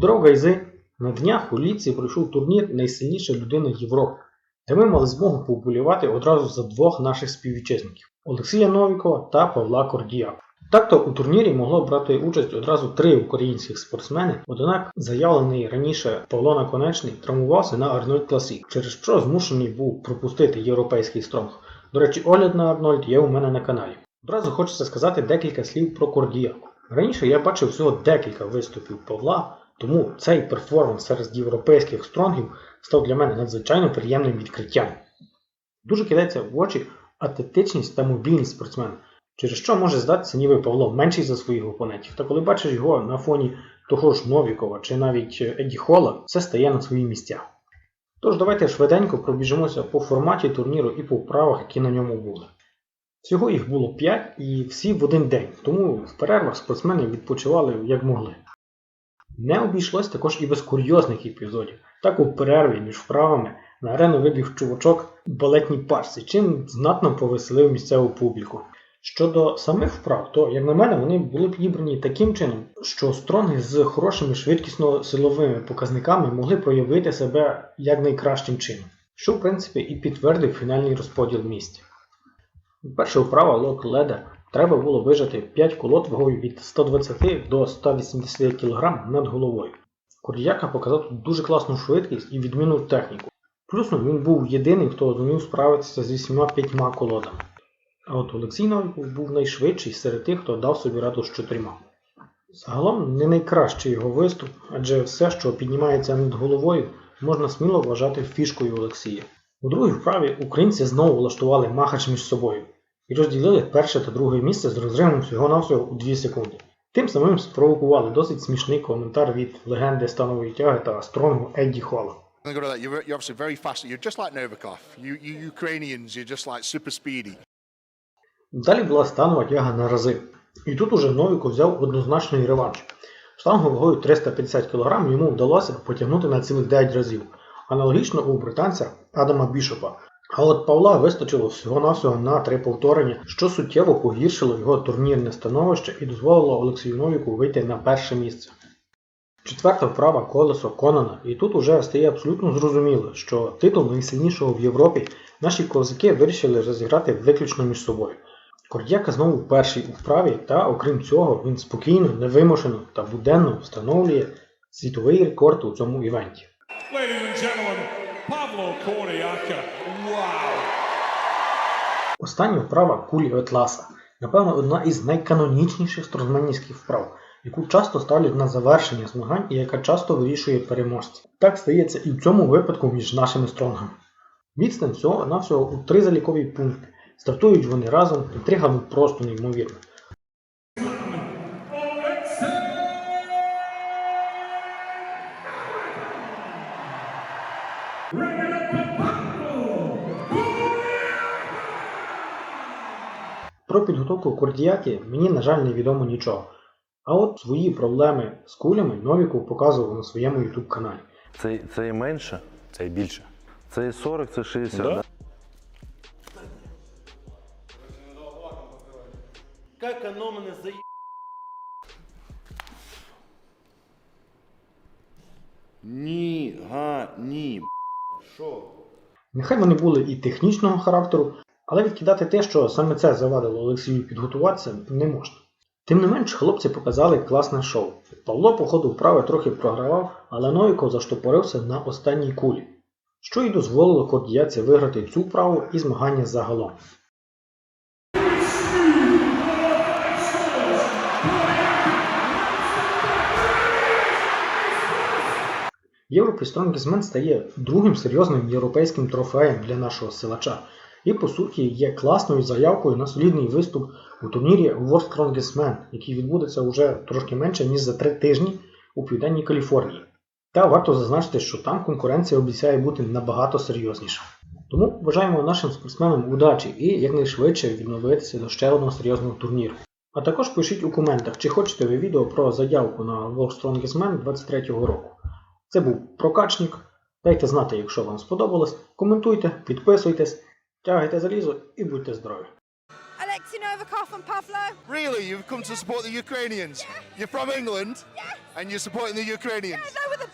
Здоров, гайзи! На днях у Ліці пройшов турнір Найсильніша людина Європи, де ми мали змогу поболівати одразу за двох наших співвітчизників Олексія Новікова та Павла Кордіяка. Так-то у турнірі могло брати участь одразу три українських спортсмени, однак заявлений раніше Павло Наконечний травмувався на Арнольд Класік, через що змушений був пропустити європейський стронг. До речі, огляд на Арнольд є у мене на каналі. Одразу хочеться сказати декілька слів про Кордіяку. Раніше я бачив всього декілька виступів Павла, тому цей перформанс серед європейських стронгів став для мене надзвичайно приємним відкриттям. Дуже кидається в очі атлетичність та мобільність спортсмена, через що може здатися, ніби Павло менший за своїх опонентів. Та коли бачиш його на фоні того ж Новікова чи навіть Еді Хола, все стає на свої місця. Тож давайте швиденько пробіжимося по форматі турніру і по вправах, які на ньому були. Всього їх було 5 і всі в один день, тому в перервах спортсмени відпочивали як могли. Не обійшлось також і без курйозних епізодів. Так у перерві між вправами на арену вибіг чувачок балетній парці, чим знатно повеселив місцеву публіку. Щодо самих вправ, то, як на мене, вони були підібрані таким чином, що стронги з хорошими швидкісно-силовими показниками могли проявити себе як найкращим чином, що в принципі і підтвердив фінальний розподіл місць. Перша вправа лок леда треба було вижати 5 колод вагою від 120 до 180 кг над головою. Кордіяка показав тут дуже класну швидкість і відмінну техніку. Плюс він був єдиний, хто зумів справитися з 8-5 колодами. А от Олексій Новіков був найшвидший серед тих, хто дав собі раду з чотирма. Загалом не найкращий його виступ, адже все, що піднімається над головою, можна сміло вважати фішкою Олексія. У другій вправі українці знову влаштували махач між собою і розділили перше та друге місце з розривом всього-навсього у 2 секунди. Тим самим спровокували досить смішний коментар від легенди станової тяги та стронгу Едді Холла. Далі була станова тяга на рази. І тут уже Новіко взяв однозначний реванш. Штангу вагою 350 кг йому вдалося потягнути на цілих 9 разів. Аналогічно у британця Адама Бішопа. А от Павла вистачило всього-навсього на три повторення, що суттєво погіршило його турнірне становище і дозволило Олексію Новіку вийти на перше місце. Четверта вправа колесо Конона, і тут уже стає абсолютно зрозуміло, що титул найсильнішого в Європі наші козаки вирішили розіграти виключно між собою. Кордяка знову перший у вправі, та окрім цього, він спокійно, невимушено та буденно встановлює світовий рекорд у цьому івенті. Pavlo Kordiaka. Wow. Остання вправа кулі Атласа. Напевно, одна із найканонічніших строзменівських вправ, яку часто ставлять на завершення змагань і яка часто вирішує переможця. Так стається і в цьому випадку між нашими стронгами. Відстань всього на всього у три залікові пункти. Стартують вони разом, інтрига просто неймовірна. Про підготовку кордіяки мені, на жаль, не відомо нічого. А от свої проблеми з кулями Новіков показував на своєму YouTube каналі. Це, це і менше, Це і більше. це і 40, це 60. Да? Да? Как оно мене за... Ні, га, ні. Що? Нехай вони були і технічного характеру, але відкидати те, що саме це завадило Олексію підготуватися, не можна. Тим не менш, хлопці показали класне шоу. Павло по ходу вправи трохи програвав, але Новіков заштопорився на останній кулі, що й дозволило кордіяці виграти цю вправу і змагання загалом. Man стає другим серйозним європейським трофеєм для нашого силача і, по суті, є класною заявкою на солідний виступ у турнірі World Strongest Man, який відбудеться уже трошки менше, ніж за три тижні у Південній Каліфорнії. Та варто зазначити, що там конкуренція обіцяє бути набагато серйозніша. Тому бажаємо нашим спортсменам удачі і якнайшвидше відновитися до ще одного серйозного турніру. А також пишіть у коментах, чи хочете ви відео про заявку на World Strongest Man 23 року. Це був прокачник. Дайте знати, якщо вам сподобалось. Коментуйте, підписуйтесь, тягайте залізо і будьте здорові! Alexei Novikov and Pavlo. Really? You've come to support the Ukrainians? You're from England? Yes. And you're supporting the Ukrainians? They were the